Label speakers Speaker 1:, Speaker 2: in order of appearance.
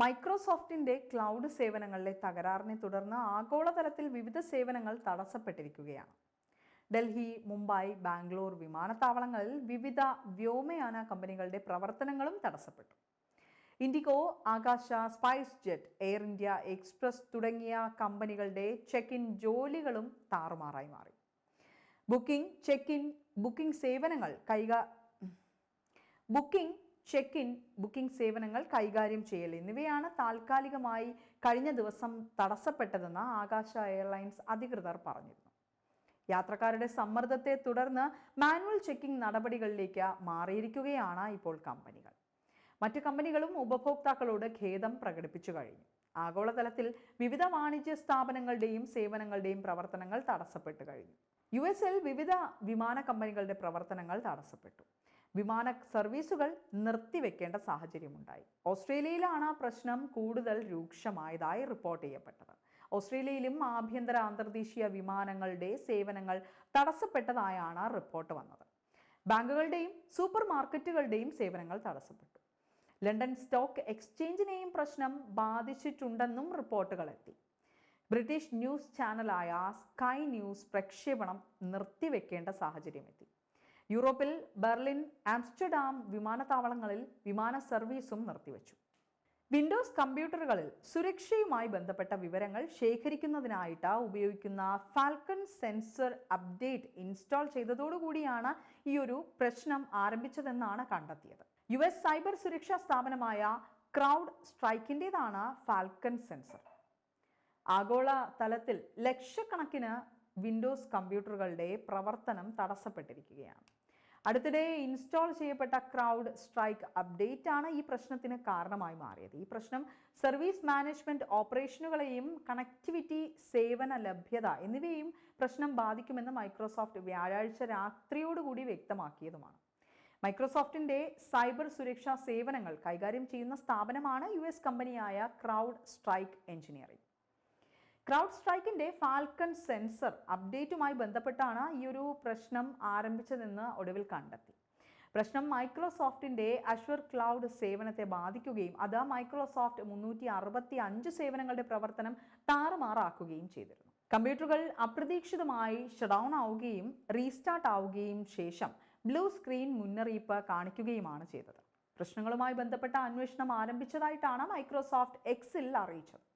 Speaker 1: മൈക്രോസോഫ്റ്റിന്റെ cloud സേവനങ്ങളിലെ തകരാറിനെ തുടർന്ന് ആഗോളതലത്തിൽ വിവിധ സേവനങ്ങൾ തടസ്സപ്പെട്ടിരിക്കുകയാണ്. ഡൽഹി മുംബൈ ബാംഗ്ലൂർ വിമാനത്താവളങ്ങളിൽ വിവിധ വ്യോമയാന കമ്പനികളുടെ പ്രവർത്തനങ്ങളും തടസ്സപ്പെട്ടു. IndiGo Akasa spice jet air India express തുടങ്ങിയ കമ്പനികളുടെ ചെക്ക് ഇൻ ജോലികളും താറുമാറായി മാറി. ബുക്കിംഗ് ചെക്ക് ഇൻ ബുക്കിംഗ് സേവനങ്ങൾ കൈക ബുക്കിംഗ് ചെക്ക് ഇൻ ബുക്കിംഗ് സേവനങ്ങൾ കൈകാര്യം ചെയ്യൽ എന്നിവയാണ് താൽക്കാലികമായി കഴിഞ്ഞ ദിവസം തടസ്സപ്പെട്ടതെന്ന് ആകാശ എയർലൈൻസ് അധികൃതർ പറഞ്ഞിരുന്നു. യാത്രക്കാരുടെ സമ്മർദ്ദത്തെ തുടർന്ന് മാനുവൽ ചെക്കിംഗ് നടപടികളിലേക്ക് മാറിയിരിക്കുകയാണ് ഇപ്പോൾ കമ്പനികൾ. മറ്റു കമ്പനികളും ഉപഭോക്താക്കളോട് ഖേദം പ്രകടിപ്പിച്ചു കഴിഞ്ഞു. ആഗോളതലത്തിൽ വിവിധ വാണിജ്യ സ്ഥാപനങ്ങളുടെയും സേവനങ്ങളുടെയും പ്രവർത്തനങ്ങൾ തടസ്സപ്പെട്ടു കഴിഞ്ഞു. യു വിവിധ വിമാന കമ്പനികളുടെ പ്രവർത്തനങ്ങൾ തടസ്സപ്പെട്ടു. വിമാന സർവീസുകൾ നിർത്തിവെക്കേണ്ട സാഹചര്യമുണ്ടായി. ഓസ്ട്രേലിയയിലാണ് ആ പ്രശ്നം കൂടുതൽ രൂക്ഷമായതായി റിപ്പോർട്ട് ചെയ്യപ്പെട്ടത്. ഓസ്ട്രേലിയയിലും ആഭ്യന്തര അന്തർദേശീയ വിമാനങ്ങളുടെ സേവനങ്ങൾ തടസ്സപ്പെട്ടതായാണ് റിപ്പോർട്ട് വന്നത്. ബാങ്കുകളുടെയും സൂപ്പർ മാർക്കറ്റുകളുടെയും സേവനങ്ങൾ തടസ്സപ്പെട്ടു. ലണ്ടൻ സ്റ്റോക്ക് എക്സ്ചേഞ്ചിനെയും പ്രശ്നം ബാധിച്ചിട്ടുണ്ടെന്നും റിപ്പോർട്ടുകൾ എത്തി. ബ്രിട്ടീഷ് ന്യൂസ് ചാനലായ സ്കൈ ന്യൂസ് പ്രക്ഷേപണം നിർത്തിവെക്കേണ്ട സാഹചര്യമെത്തി യൂറോപ്പിൽ ബെർലിൻ ആംസ്റ്റർഡാം വിമാനത്താവളങ്ങളിൽ വിമാന സർവീസും നിർത്തിവച്ചു. വിൻഡോസ് കമ്പ്യൂട്ടറുകളിൽ സുരക്ഷയുമായി ബന്ധപ്പെട്ട വിവരങ്ങൾ ശേഖരിക്കുന്നതിനായിട്ട് ഉപയോഗിക്കുന്ന ഫാൽക്കൺ സെൻസർ അപ്ഡേറ്റ് ഇൻസ്റ്റാൾ ചെയ്തതോടുകൂടിയാണ് ഈ ഒരു പ്രശ്നം ആരംഭിച്ചതെന്നാണ് കണ്ടെത്തിയത്. യു എസ് സൈബർ സുരക്ഷാ സ്ഥാപനമായ ക്രൗഡ് സ്ട്രൈക്കിന്റെതാണ് ഫാൽക്കൺ സെൻസർ. ആഗോള തലത്തിൽ ലക്ഷക്കണക്കിന് വിൻഡോസ് കമ്പ്യൂട്ടറുകളുടെ പ്രവർത്തനം തടസ്സപ്പെട്ടിരിക്കുകയാണ്. അടുത്തിടെ ഇൻസ്റ്റാൾ ചെയ്യപ്പെട്ട ക്രൗഡ് സ്ട്രൈക്ക് അപ്ഡേറ്റ് ആണ് ഈ പ്രശ്നത്തിന് കാരണമായി മാറിയത്. ഈ പ്രശ്നം സർവീസ് മാനേജ്മെന്റ് ഓപ്പറേഷനുകളെയും കണക്ടിവിറ്റി സേവന ലഭ്യത എന്നിവയും പ്രശ്നം ബാധിക്കുമെന്ന് മൈക്രോസോഫ്റ്റ് വ്യാഴാഴ്ച രാത്രിയോടുകൂടി വ്യക്തമാക്കിയതുമാണ്. മൈക്രോസോഫ്റ്റിന്റെ സൈബർ സുരക്ഷാ സേവനങ്ങൾ കൈകാര്യം ചെയ്യുന്ന സ്ഥാപനമാണ് യു എസ് കമ്പനിയായ ക്രൗഡ് സ്ട്രൈക്ക് എഞ്ചിനീയറിംഗ് ക്രൗഡ് സ്ട്രൈക്കിന്റെ ഫാൽക്കൺ സെൻസർ അപ്ഡേറ്റുമായി ബന്ധപ്പെട്ടാണ് ഈ ഒരു പ്രശ്നം ആരംഭിച്ചതെന്ന് ഒടുവിൽ കണ്ടെത്തി. പ്രശ്നം മൈക്രോസോഫ്റ്റിന്റെ അഷ്വർ ക്ലൗഡ് സേവനത്തെ ബാധിക്കുകയും അത് മൈക്രോസോഫ്റ്റ് മുന്നൂറ്റി അറുപത്തി അഞ്ച് സേവനങ്ങളുടെ പ്രവർത്തനം താറുമാറാക്കുകയും ചെയ്തിരുന്നു. കമ്പ്യൂട്ടറുകൾ അപ്രതീക്ഷിതമായി ഷഡൌൺ ആവുകയും റീസ്റ്റാർട്ട് ആവുകയും ശേഷം ബ്ലൂ സ്ക്രീൻ മുന്നറിയിപ്പ് കാണിക്കുകയുമാണ് ചെയ്തത്. പ്രശ്നങ്ങളുമായി ബന്ധപ്പെട്ട അന്വേഷണം ആരംഭിച്ചതായിട്ടാണ് മൈക്രോസോഫ്റ്റ് എക്സിൽ അറിയിച്ചത്.